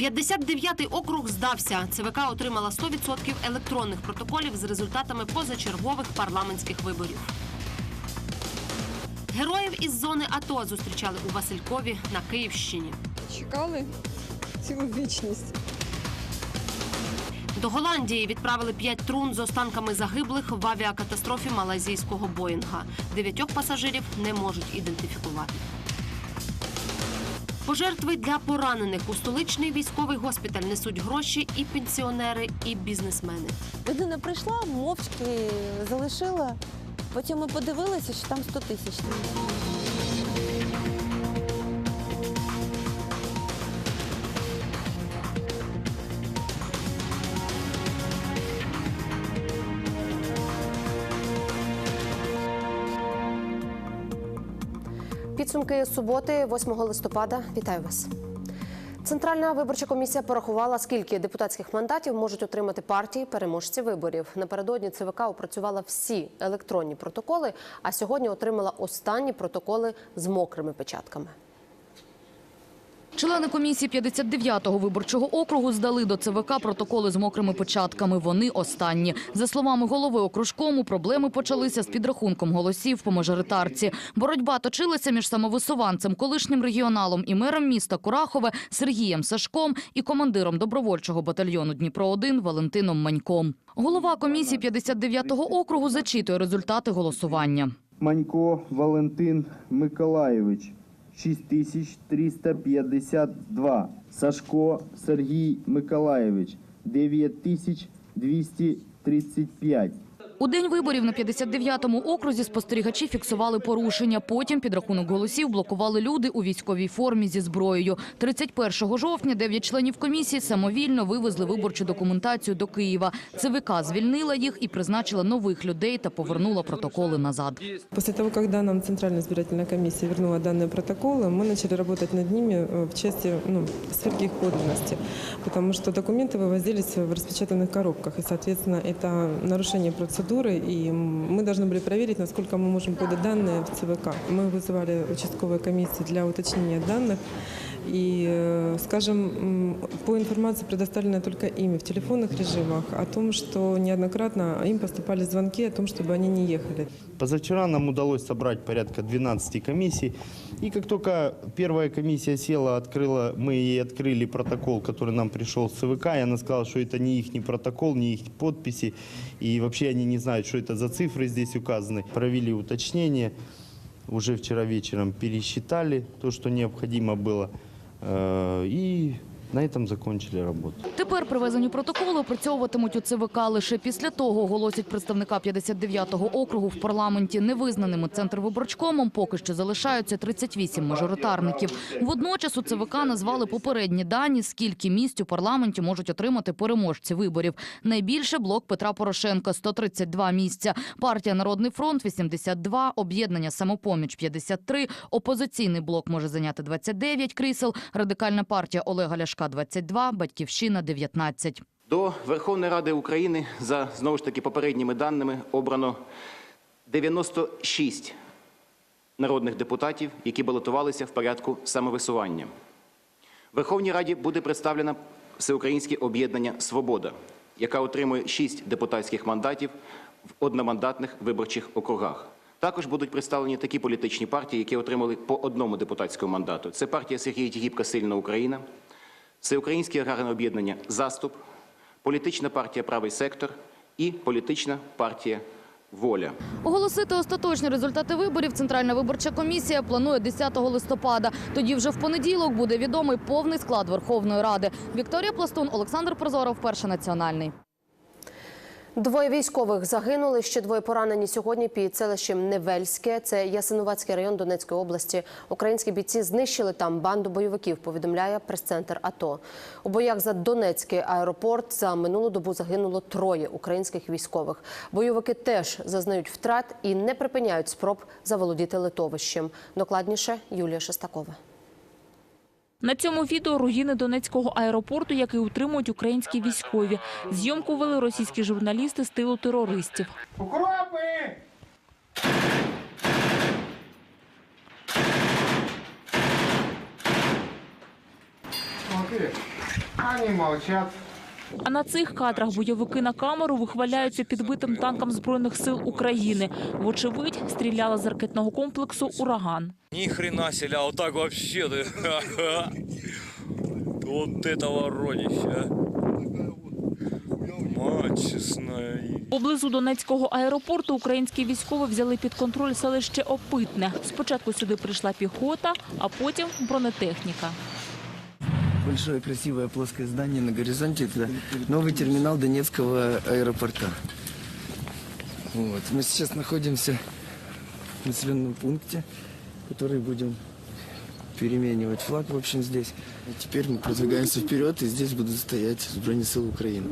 59-й округ здався. ЦВК отримала 100% електронних протоколів з результатами позачергових парламентських виборів. Героїв із зони АТО зустрічали у Василькові на Київщині. Чекали цілу вічність. До Голландії відправили п'ять трун з останками загиблих в авіакатастрофі малайзійського Боїнга. Дев'ятьох пасажирів не можуть ідентифікувати. Пожертви для поранених у столичний військовий госпіталь несуть гроші і пенсіонери, і бізнесмени. Людина прийшла, мовчки залишила. Потім ми подивилися, що там 100 тисяч. Підсумки суботи, 8 листопада. Вітаю вас. Центральна виборча комісія порахувала, скільки депутатських мандатів можуть отримати партії переможці виборів. Напередодні ЦВК опрацювала всі електронні протоколи, а сьогодні отримала останні протоколи з мокрими печатками. Члени комісії 59-го виборчого округу здали до ЦВК протоколи з мокрими початками. Вони останні. За словами голови окружкому, проблеми почалися з підрахунком голосів по мажоритарці. Боротьба точилася між самовисуванцем, колишнім регіоналом і мером міста Курахове Сергієм Сашком і командиром добровольчого батальйону Дніпро-1 Валентином Маньком. Голова комісії 59-го округу зачитує результати голосування. Манько Валентин Миколаєвич 6352. Сашко Сергій Миколаєвич 9235. У день виборів на 59-му окрузі спостерігачі фіксували порушення. Потім підрахунок голосів блокували люди у військовій формі зі зброєю. 31 жовтня дев'ять членів комісії самовільно вивезли виборчу документацію до Києва. ЦВК звільнила їх і призначила нових людей та повернула протоколи назад. После того, когда нам Центральная избирательная комиссия вернула данные протоколы, мы начали работать над ними э, в части ну, сверки их подлинности, потому что документы вывозились в распечатанных коробках, и, соответственно, это нарушение процедуры, и мы должны были проверить, насколько мы можем подать данные в ЦВК. Мы вызывали участковые комиссии для уточнения данных, и, э, скажем, м, по информации, предоставленной только ими в телефонных режимах, о том, что неоднократно им поступали звонки о том, чтобы они не ехали. Позавчера нам удалось собрать порядка 12 комиссий. И как только первая комиссия села, открыла, мы ей открыли протокол, который нам пришел с ЦВК, и она сказала, что это не их протокол, не их подписи, и вообще они не знают, что это за цифры здесь указаны. Провели уточнение, уже вчера вечером пересчитали то, что необходимо было, э, и на этом закончили работу. Тепер привезені протоколи опрацьовуватимуть у ЦВК. Лише після того оголосять представника 59-го округу в парламенті. Невизнаними центрвиборчкомом поки що залишаються 38 мажоритарників. Водночас у ЦВК назвали попередні дані, скільки місць у парламенті можуть отримати переможці виборів. Найбільше блок Петра Порошенка – 132 місця. Партія «Народний фронт» – 82, об'єднання «Самопоміч» – 53, опозиційний блок може зайняти 29 крісел, радикальна партія Олега Ляшка – 22, Батьківщина – 19. До Верховної Ради України за знову ж таки попередніми даними обрано 96 народних депутатів, які балотувалися в порядку самовисування. В Верховній Раді буде представлено Всеукраїнське об'єднання Свобода, яка отримує 6 депутатських мандатів в одномандатних виборчих округах. Також будуть представлені такі політичні партії, які отримали по одному депутатському мандату. Це партія Сергія Тігіпка Сильна Україна, Всеукраїнське аграрне об'єднання Заступ, політична партія Правий сектор і політична партія Воля. Оголосити остаточні результати виборів Центральна виборча комісія планує 10 листопада. Тоді вже в понеділок буде відомий повний склад Верховної Ради. Вікторія Пластун, Олександр Прозоров, перший національний. Двоє військових загинули. Ще двоє поранені сьогодні під селищем Невельське. Це Ясинуватський район Донецької області. Українські бійці знищили там банду бойовиків. Повідомляє прес-центр АТО. У боях за Донецький аеропорт за минулу добу загинуло троє українських військових. Бойовики теж зазнають втрат і не припиняють спроб заволодіти литовищем. Докладніше Юлія Шестакова. На цьому відео руїни Донецького аеропорту, який утримують українські військові. Зйомку вели російські журналісти з тилу терористів. Укропи! Ані Кирик, Они молчат. А на цих кадрах бойовики на камеру вихваляються підбитим танком Збройних сил України. Вочевидь, стріляли з ракетного комплексу «Ураган». Ни хрена себе, а вот так вообще ты. Вот это воронища. Поблизу Донецького аеропорту українські військові взяли під контроль селище Опитне. Спочатку сюди прийшла піхота, а потім бронетехніка Большое красивое плоское здание на горизонте. Это новый терминал Донецкого аэропорта. Вот. Мы сейчас находимся в населенном пункте, который будем переменивать флаг, в общем, здесь. А теперь мы продвигаемся вперед, и здесь будут стоять Збройные силы Украины.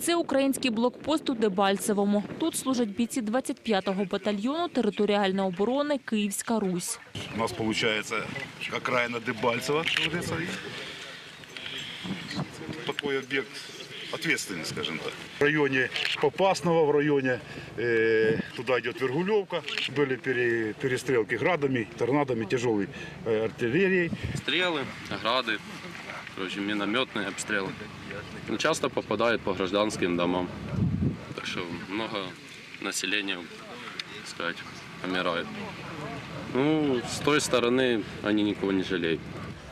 Це український блокпост у Дебальцевому. Тут служать бійці 25-го батальйону територіальної оборони Київська Русь. У нас получается окраина Дебальцево, что говорится, и такой объект ответственный, скажем так. В районе Попасного, в районе э, туда идет Вергулевка, были пере- перестрелки градами, торнадами, тяжелой э, артиллерией. Стрелы, грады, короче, минометные обстрелы. Ну, Часто попадают по гражданским домам. Так что много населения, так сказать, помирает. Ну, с той стороны они никого не жалеют.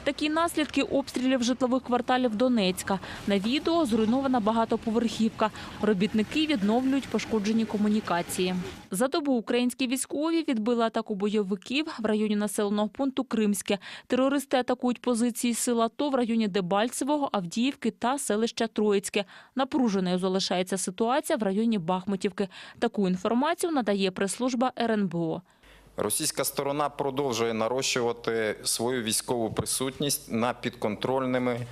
Такі наслідки обстрілів житлових кварталів Донецька. На відео зруйнована багатоповерхівка. Робітники відновлюють пошкоджені комунікації. За добу українські військові відбили атаку бойовиків в районі населеного пункту Кримське. Терористи атакують позиції сил АТО в районі Дебальцевого, Авдіївки та селища Троїцьке. Напруженою залишається ситуація в районі Бахмутівки. Таку інформацію надає прес-служба РНБО. Російська сторона продовжує нарощувати свою військову присутність на підконтрольними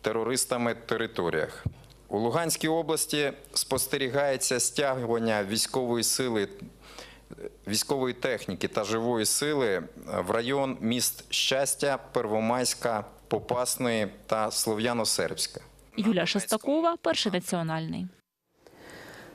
терористами територіях. У Луганській області спостерігається стягування військової сили, військової техніки та живої сили в район міст Щастя, Первомайська, Попасної та Слов'яно-Сербська. Юлія Шестакова, перший національний.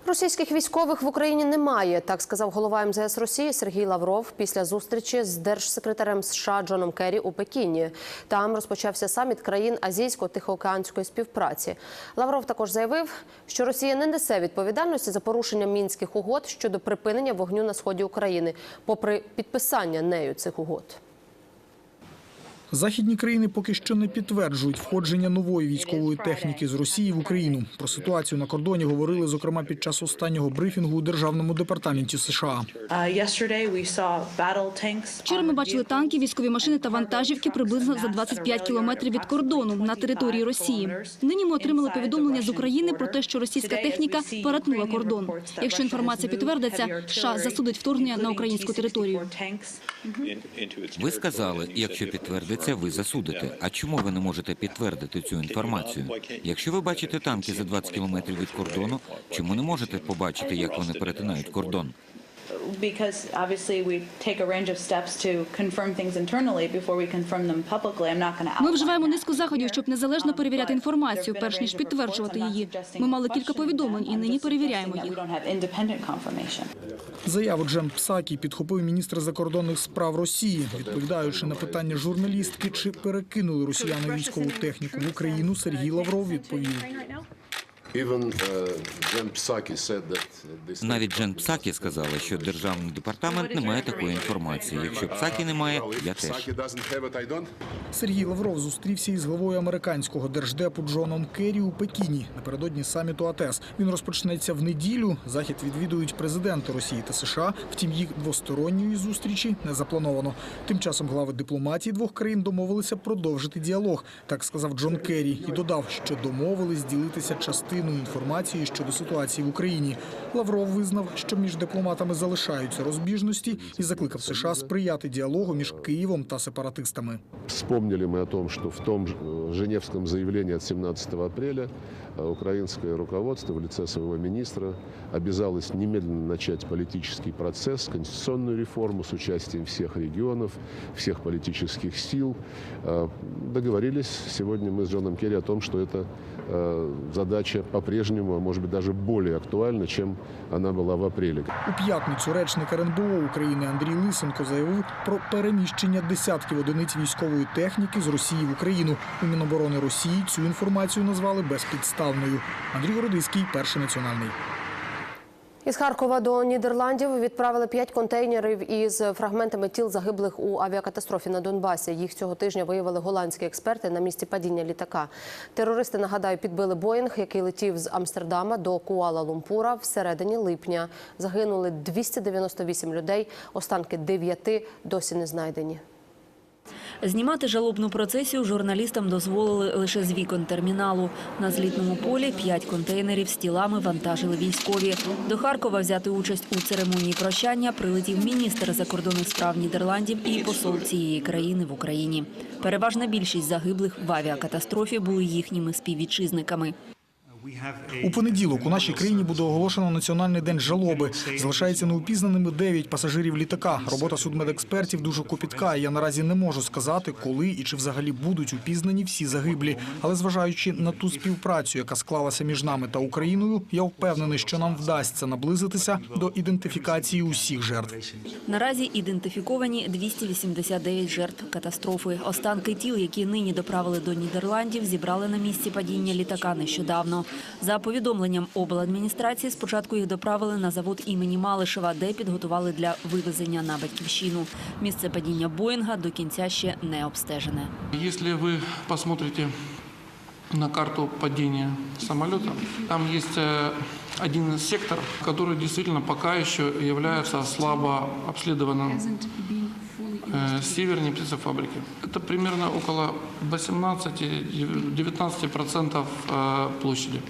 Російських військових в Україні немає, так сказав голова МЗС Росії Сергій Лавров після зустрічі з держсекретарем США Джоном Керрі у Пекіні. Там розпочався саміт країн азійсько-тихоокеанської співпраці. Лавров також заявив, що Росія не несе відповідальності за порушення мінських угод щодо припинення вогню на сході України, попри підписання нею цих угод. Західні країни поки що не підтверджують входження нової військової техніки з Росії в Україну. Про ситуацію на кордоні говорили, зокрема, під час останнього брифінгу у державному департаменті США. Вчора ми бачили танки, військові машини та вантажівки приблизно за 25 кілометрів від кордону на території Росії. Нині ми отримали повідомлення з України про те, що російська техніка перетнула кордон. Якщо інформація підтвердиться, США засудить вторгнення на українську територію. Ви сказали, якщо підтвердиться, ви засудите. А чому ви не можете підтвердити цю інформацію? Якщо ви бачите танки за 20 кілометрів від кордону, чому не можете побачити, як вони перетинають кордон? Because obviously we take a range of steps to confirm things internally before we confirm them publicly. I'm not going to Ми вживаємо низку заходів, щоб незалежно перевіряти інформацію, перш ніж підтверджувати її. Ми мали кілька повідомлень і нині перевіряємо їх. Заяву Джен Псакі підхопив міністр закордонних справ Росії, відповідаючи на питання журналістки, чи перекинули росіяни військову техніку в Україну. Сергій Лавров відповів. Навіть Джен Псакі сказала, що державний департамент не має такої інформації. Якщо Псакі немає, я теж. Сергій Лавров зустрівся із главою американського держдепу Джоном Керрі у Пекіні напередодні саміту АТЕС. Він розпочнеться в неділю. Захід відвідують президенти Росії та США. Втім, їх двосторонньої зустрічі не заплановано. Тим часом глави дипломатії двох країн домовилися продовжити діалог. Так сказав Джон Керрі і додав, що домовились ділитися частиною інформації щодо ситуації в Україні. Лавров визнав, що між дипломатами залишаються розбіжності і закликав США сприяти діалогу між Києвом та сепаратистами. Вспомнили мы о том, что в том э, Женевском заявлении от 17 апреля э, украинское руководство в лице своего министра обязалось немедленно начать политический процесс, конституционную реформу с участием всех регионов, всех политических сил. Э, Договорились сегодня мы с Джоном Керри о том, что эта э, задача по-прежнему, может быть, даже более актуальна, чем она была в апреле. У п'ятницю речник РНБО України Андрій Лисенко заявив про переміщення десятків одиниць військової техніки з Росії в Україну. У Міноборони Росії цю інформацію назвали безпідставною. Андрій Городиський, перший національний. Із Харкова до Нідерландів відправили п'ять контейнерів із фрагментами тіл загиблих у авіакатастрофі на Донбасі. Їх цього тижня виявили голландські експерти на місці падіння літака. Терористи, нагадаю, підбили Боїнг, який летів з Амстердама до Куала-Лумпура всередині липня. Загинули 298 людей. Останки дев'яти досі не знайдені. Знімати жалобну процесію журналістам дозволили лише з вікон терміналу. На злітному полі п'ять контейнерів з тілами вантажили військові. До Харкова взяти участь у церемонії прощання прилетів міністр закордонних справ Нідерландів і посол цієї країни в Україні. Переважна більшість загиблих в авіакатастрофі були їхніми співвітчизниками. У понеділок у нашій країні буде оголошено національний день жалоби. Залишається неупізнаними 9 пасажирів літака. Робота судмедекспертів дуже копітка. і Я наразі не можу сказати, коли і чи взагалі будуть упізнані всі загиблі. Але зважаючи на ту співпрацю, яка склалася між нами та Україною, я впевнений, що нам вдасться наблизитися до ідентифікації усіх жертв. Наразі ідентифіковані 289 жертв катастрофи. Останки тіл, які нині доправили до Нідерландів, зібрали на місці падіння літака нещодавно. За повідомленням обладміністрації, спочатку їх доправили на завод імені Малишева, де підготували для вивезення на батьківщину. Місце падіння Боїнга до кінця ще не обстежене. Если вы посмотрите на карту падения самолета, там есть э, один сектор, который действительно пока еще является слабо обследованным э, севернее птицефабрики. Это примерно около 18-19% э, площади.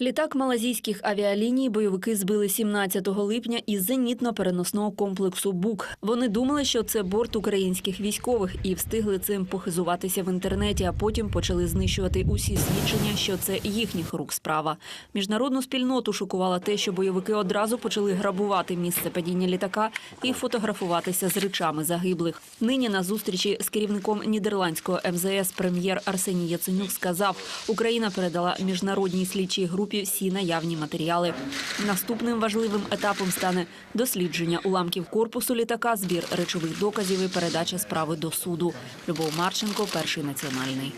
Літак малазійських авіаліній бойовики збили 17 липня із зенітно-переносного комплексу «Бук». Вони думали, що це борт українських військових і встигли цим похизуватися в інтернеті, а потім почали знищувати усі свідчення, що це їхніх рук справа. Міжнародну спільноту шокувало те, що бойовики одразу почали грабувати місце падіння літака і фотографуватися з речами загиблих. Нині на зустрічі з керівником нідерландського МЗС прем'єр Арсеній Яценюк сказав, Україна передала міжнародній слідчій групі всі наявні матеріали. Наступним важливим етапом стане дослідження уламків корпусу літака, збір речових доказів і передача справи до суду. Любов Марченко, перший національний.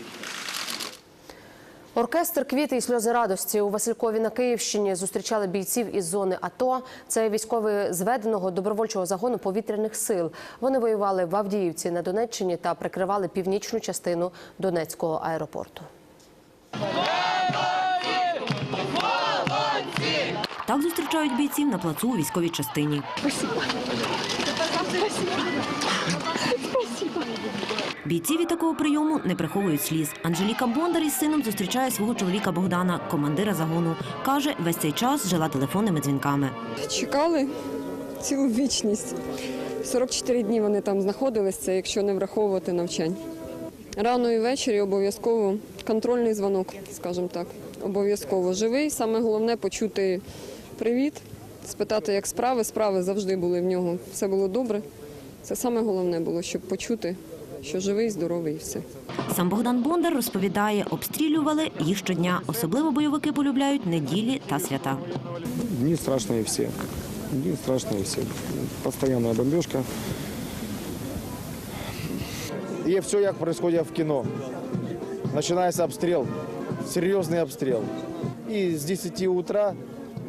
Оркестр Квіти і сльози радості у Василькові на Київщині зустрічали бійців із зони АТО. Це військові зведеного добровольчого загону повітряних сил. Вони воювали в Авдіївці на Донеччині та прикривали північну частину Донецького аеропорту. Так зустрічають бійців на плацу у військовій частині. Бійці від такого прийому не приховують сліз. Анжеліка Бондар із сином зустрічає свого чоловіка Богдана, командира загону. Каже, весь цей час жила телефонними дзвінками. Чекали цілу вічність. 44 дні вони там знаходилися, якщо не враховувати навчань. Рано і ввечері обов'язково контрольний дзвонок, скажімо так. Обов'язково живий. Саме головне почути привіт, спитати, як справи. Справи завжди були в нього. Все було добре. Це саме головне було, щоб почути, що живий, здоровий і все. Сам Богдан Бондар розповідає, обстрілювали їх щодня. Особливо бойовики полюбляють неділі та свята. Дни страшные все. Дни страшные все. Постоянная бомбежка. И все как происходит в кино. Начинается обстрел, серьезный обстрел. И с 10 утра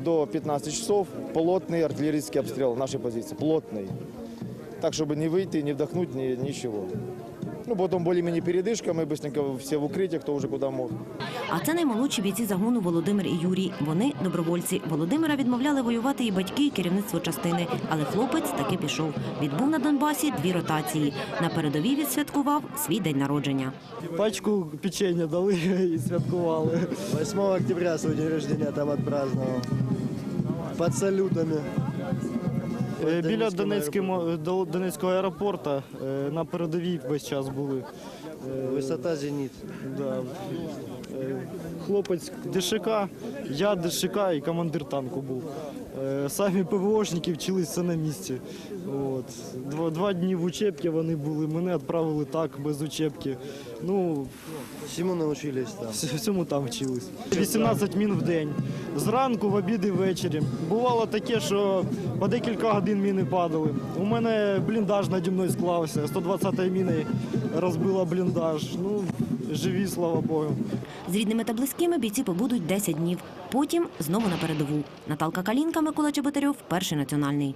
до 15 часов плотный артиллерийский обстрел нашей позиции. Плотный. Так, чтобы не выйти, не вдохнуть, ни, ничего. Ну, потом более-менее передышка, мы быстренько все в укрытие, кто уже куда мог. А це наймолодші бійці загону Володимир і Юрій. Вони добровольці. Володимира відмовляли воювати і батьки, і керівництво частини. Але хлопець таки пішов. Відбув на Донбасі дві ротації. На передовій відсвяткував свій день народження. Пачку печенья дали і святкували. 8 октября свой день рождения там отпраздновал. Под салютами. Е, Біля Донецького, до Донецького аеропорту е, на передовій весь час були. Е, Висота зеніт. Да. Е, Хлопець ДШК, я ДШК і командир танку був. Е, Самі ПВОшники вчились все на місці. От. Два, два дні в учебці вони були, мене відправили так, без учебки. Ну, Всему научились там. всьому там вчились. 18 мін в день. Зранку, в обід і ввечері. Бувало таке, що по декілька годин міни падали. У мене бліндаж наді мною склався. 120-ї міни розбила бліндаж. Ну, живі, слава Богу. З рідними та близькими бійці побудуть 10 днів. Потім знову на передову. Наталка Калінка, Микола Чеботарьов, перший національний.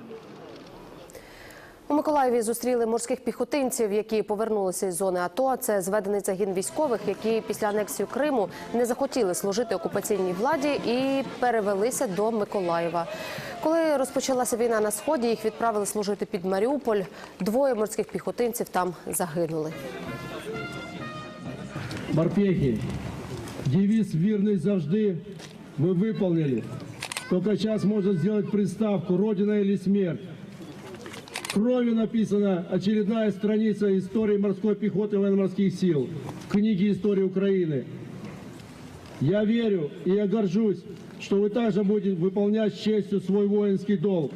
У Миколаєві зустріли морських піхотинців, які повернулися із зони АТО. Це зведений загін військових, які після анексії Криму не захотіли служити окупаційній владі і перевелися до Миколаєва. Коли розпочалася війна на сході, їх відправили служити під Маріуполь. Двоє морських піхотинців там загинули. Морпехи, девиз «Вірність завжди» мы выполнили. Только сейчас можно сделать приставку «Родина или смерть». Кровью написана очередная страница истории морской пехоты военно-морских сил в книге «История Украины». Я верю и я горжусь, что вы также будете выполнять с честью свой воинский долг.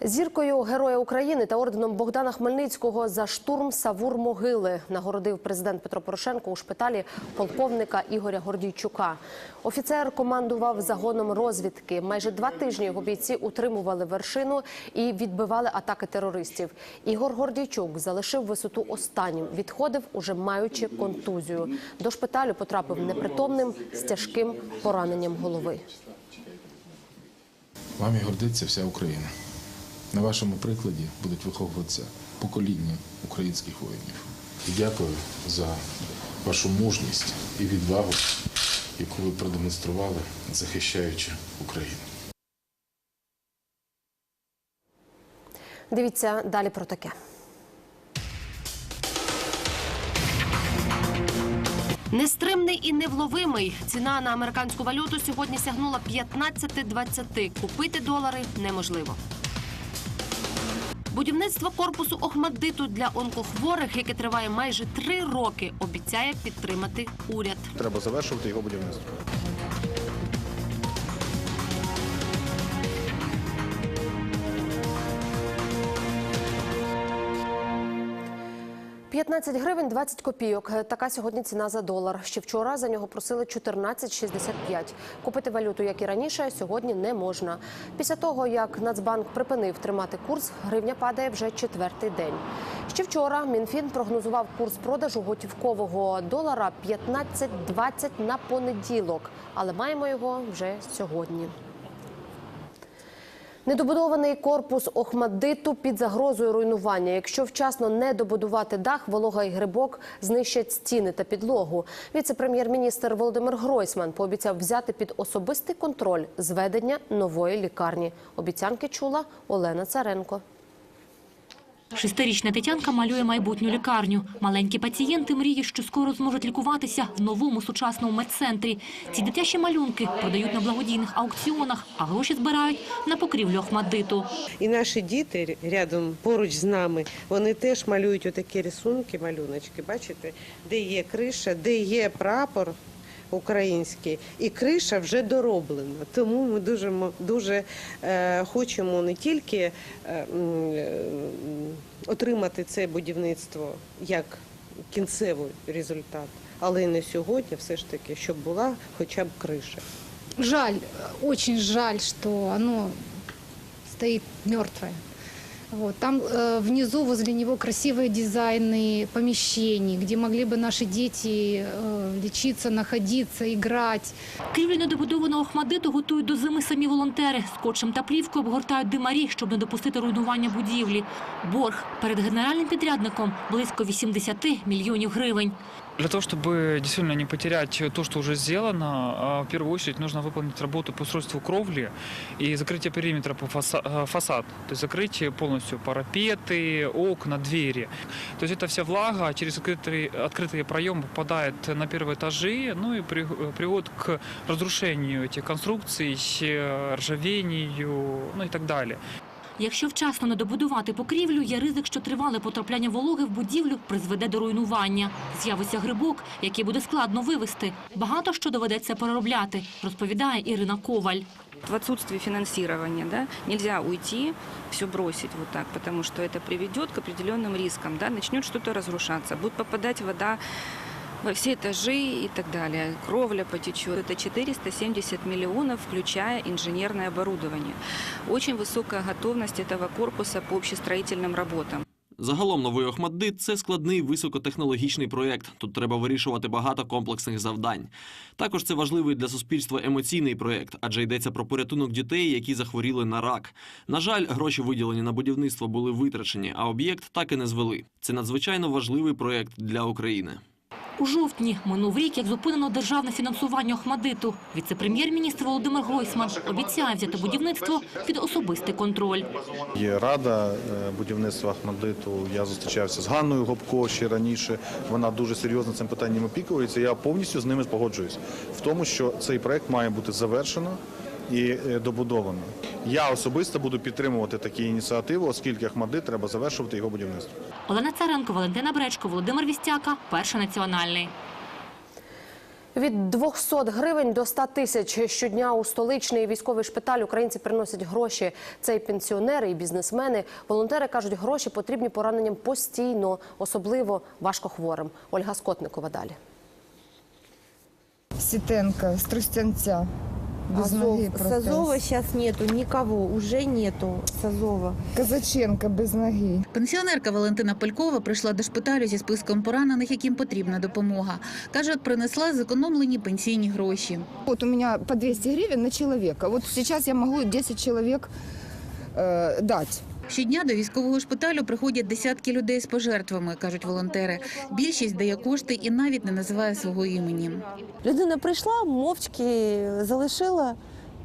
Зіркою Героя України та орденом Богдана Хмельницького за штурм Савур могили нагородив президент Петро Порошенко у шпиталі полковника Ігоря Гордійчука. Офіцер командував загоном розвідки. Майже два тижні його бійці утримували вершину і відбивали атаки терористів. Ігор Гордійчук залишив висоту останнім. Відходив, уже маючи контузію. До шпиталю потрапив непритомним з тяжким пораненням голови. Вами гордиться вся Україна. На вашому прикладі будуть виховуватися покоління українських воїнів. І дякую за вашу мужність і відвагу, яку ви продемонстрували, захищаючи Україну. Дивіться далі про таке. Нестримний і невловимий. Ціна на американську валюту сьогодні сягнула 15-20. Купити долари неможливо. Будівництво корпусу Охмаддиту для онкохворих, яке триває майже три роки, обіцяє підтримати уряд. Треба завершувати його будівництво. – 15 гривень 20 копійок. Така сьогодні ціна за долар. Ще вчора за нього просили 14,65. Купити валюту, як і раніше, сьогодні не можна. Після того, як Нацбанк припинив тримати курс, гривня падає вже четвертий день. Ще вчора Мінфін прогнозував курс продажу готівкового долара 15,20 на понеділок, але маємо його вже сьогодні. Недобудований корпус Охмаддиту під загрозою руйнування. Якщо вчасно не добудувати дах, волога і грибок знищать стіни та підлогу. Віце-прем'єр-міністр Володимир Гройсман пообіцяв взяти під особистий контроль зведення нової лікарні. Обіцянки чула Олена Царенко. Шестирічна Тетянка малює майбутню лікарню. Маленькі пацієнти мріють, що скоро зможуть лікуватися в новому сучасному медцентрі. Ці дитячі малюнки продають на благодійних аукціонах, а гроші збирають на покрівлю Охмаддиту. І наші діти рядом поруч з нами, вони теж малюють отакі рисунки, малюночки, бачите, де є криша, де є прапор український, і криша вже дороблена. Тому ми дуже дуже е, хочемо не тільки е, е, отримати це будівництво як кінцевий результат, але й на сьогодні, все ж таки, щоб була хоча б криша. Жаль, очень жаль, что оно стоит мертвое. Вот. Там э, внизу возле него красивые дизайны помещений, где могли бы наши дети э, лечиться, находиться, играть. Крівлю недобудованого Охмаддиту готують до зими самі волонтери. Скотчем та плівкою обгортають димарі, щоб не допустити руйнування будівлі. Борг перед генеральним підрядником близько 80 мільйонів гривень. Для того, чтобы действительно не потерять то, что уже сделано, а, в первую очередь нужно выполнить работу по устройству кровли и закрытие периметра по фаса- э, фасад. То есть закрытие полностью парапеты, окна, двери. То есть эта вся влага через открытые, открытые проемы попадает на первые этажи, ну и при- приводит к разрушению этих конструкций, э, ржавению, ну и так далее. Якщо вчасно не добудувати покрівлю, є ризик, що тривале потрапляння вологи в будівлю призведе до руйнування. З'явиться грибок, який буде складно вивезти. Багато що доведеться переробляти, розповідає Ірина Коваль. В отсутствии финансирования да, нельзя уйти, все бросить вот так, потому что это приведет к определенным рискам. Да, начнет что-то разрушаться, будет попадать вода во все этажи и так далее. Кровля потечет. Это 470 миллионов, включая инженерное оборудование. Очень высокая готовность этого корпуса по общестроительным работам. Загалом новий Охмаддит – це складний високотехнологічний проєкт. Тут треба вирішувати багато комплексних завдань. Також це важливий для суспільства емоційний проєкт, адже йдеться про порятунок дітей, які захворіли на рак. На жаль, гроші виділені на будівництво були витрачені, а об'єкт так і не звели. Це надзвичайно важливий проєкт для України. У жовтні минув рік, як зупинено державне фінансування Охмадиту. Віце-прем'єр-міністр Володимир Гройсман обіцяє взяти будівництво під особистий контроль. Є рада е, будівництва Ахмадиту. Я зустрічався з Ганною Гопко ще раніше. Вона дуже серйозно цим питанням опікується. Я повністю з ними погоджуюсь в тому, що цей проект має бути завершено і е, добудовано. Я особисто буду підтримувати такі ініціативи, оскільки Ахмадит треба завершувати його будівництво. Олена Царенко, Валентина Бречко, Володимир Вістяка, Перший національний. Від 200 гривень до 100 тисяч щодня у столичний військовий шпиталь українці приносять гроші. Це і пенсіонери, і бізнесмени. Волонтери кажуть, гроші потрібні пораненням постійно, особливо важкохворим. Ольга Скотникова далі. Ситенко, с Тростянца. Без Азов. ноги протез. Сазова сейчас нету, никого, уже нету Сазова. Казаченко без ноги. Пенсіонерка Валентина Полькова прийшла до шпиталю зі списком поранених, яким потрібна допомога. Каже, принесла зекономлені пенсійні гроші. Вот у меня по 200 гривен на человека. Вот сейчас я могу 10 человек э, дать. Щодня до військового шпиталю приходять десятки людей з пожертвами, кажуть волонтери. Більшість дає кошти і навіть не називає свого імені. Людина прийшла, мовчки залишила.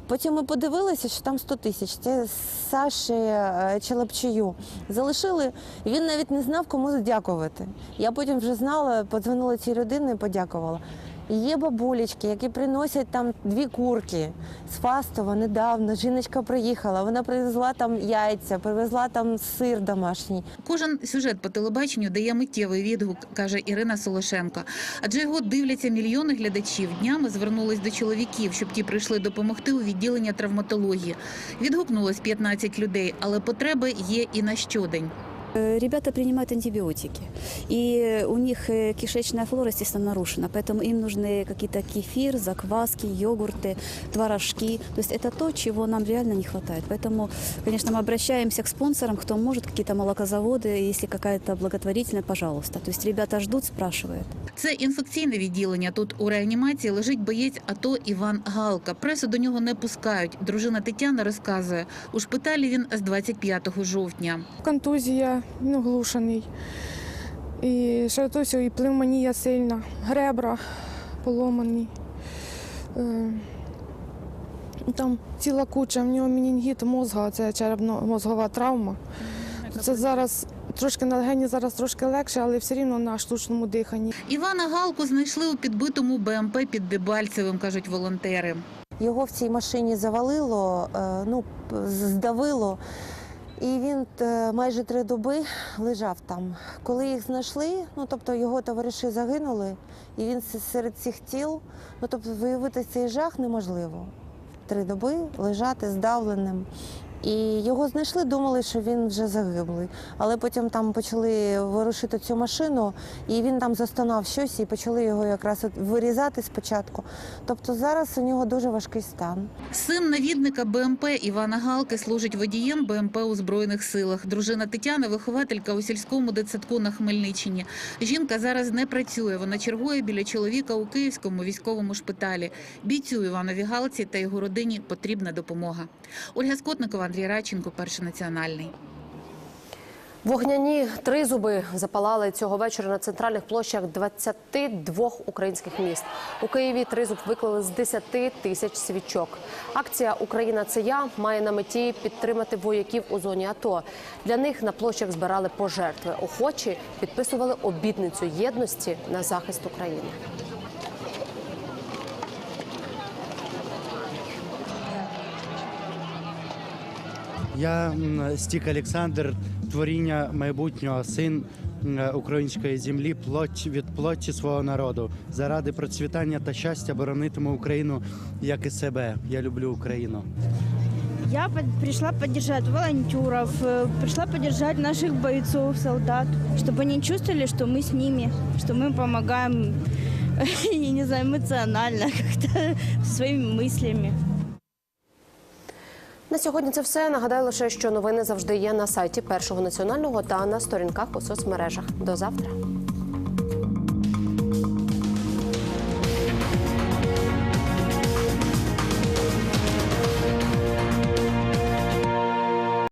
Потім ми подивилися, що там 100 тисяч. Це Саші е, Челепчию. Залишили, він навіть не знав, кому задякувати. Я потім вже знала, подзвонила цій людині і подякувала. Є бабулечки, які приносять там дві курки з Фастова недавно. Жіночка приїхала, вона привезла там яйця, привезла там сир домашній. Кожен сюжет по телебаченню дає миттєвий відгук, каже Ірина Солошенко. Адже його дивляться мільйони глядачів. Днями звернулись до чоловіків, щоб ті прийшли допомогти у відділення травматології. Відгукнулось 15 людей, але потреби є і на щодень. Э, Ребята принимают антибиотики, и у них э, кишечная флора, естественно, нарушена, поэтому им нужны какие-то кефир, закваски, йогурты, творожки. То есть это то, чего нам реально не хватает. Поэтому, конечно, мы обращаемся к спонсорам, кто может, какие-то молокозаводы, если какая-то благотворительная, пожалуйста. То есть ребята ждут, спрашивают. Це інфекційне відділення. Тут у реанімації лежить боєць АТО Іван Галка. Пресу до нього не пускають. Дружина Тетяна розказує, у шпиталі він з 25 жовтня. Контузія, він оглушений. І ще то все, і пневмонія сильна, гребра поломані. Е, Там ціла куча, в нього менінгіт мозга, це черепно-мозгова травма. Це зараз трошки на легені зараз трошки легше, але все рівно на штучному диханні. Івана Галку знайшли у підбитому БМП під Дебальцевим, кажуть волонтери. Його в цій машині завалило, е, ну, здавило. І він е, майже три доби лежав там. Коли їх знайшли, ну тобто його товариші загинули, і він серед цих тіл, ну тобто виявити цей жах неможливо. Три доби лежати здавленим. І його знайшли, думали, що він вже загиблий. Але потім там почали ворушити цю машину, і він там застонав щось, і почали його якраз вирізати спочатку. Тобто зараз у нього дуже важкий стан. Син навідника БМП Івана Галки служить водієм БМП у Збройних силах. Дружина Тетяна – вихователька у сільському дитсадку на Хмельниччині. Жінка зараз не працює. Вона чергує біля чоловіка у Київському військовому шпиталі. Бійцю Іванові Галці та його родині потрібна допомога. Ольга Скотникова, Андрій Радченко, Перший національний. Вогняні тризуби запалали цього вечора на центральних площах 22 українських міст. У Києві тризуб виклали з 10 тисяч свічок. Акція Україна це я має на меті підтримати вояків у зоні АТО. Для них на площах збирали пожертви. Охочі підписували обітницю єдності на захист України. Я м, Стік Олександр, творіння майбутнього, син е, української землі плоть від плоті свого народу. Заради процвітання та щастя боронитиму Україну як і себе. Я люблю Україну. Я под- пришла поддержать волонтеров, э, пришла поддержать наших бойцов, солдат, чтобы они чувствовали, что мы с ними, что мы помогаем, я не знаю, эмоционально как-то своими мыслями. На сьогодні це все. Нагадаю лише, що новини завжди є на сайті першого національного та на сторінках у соцмережах. До завтра.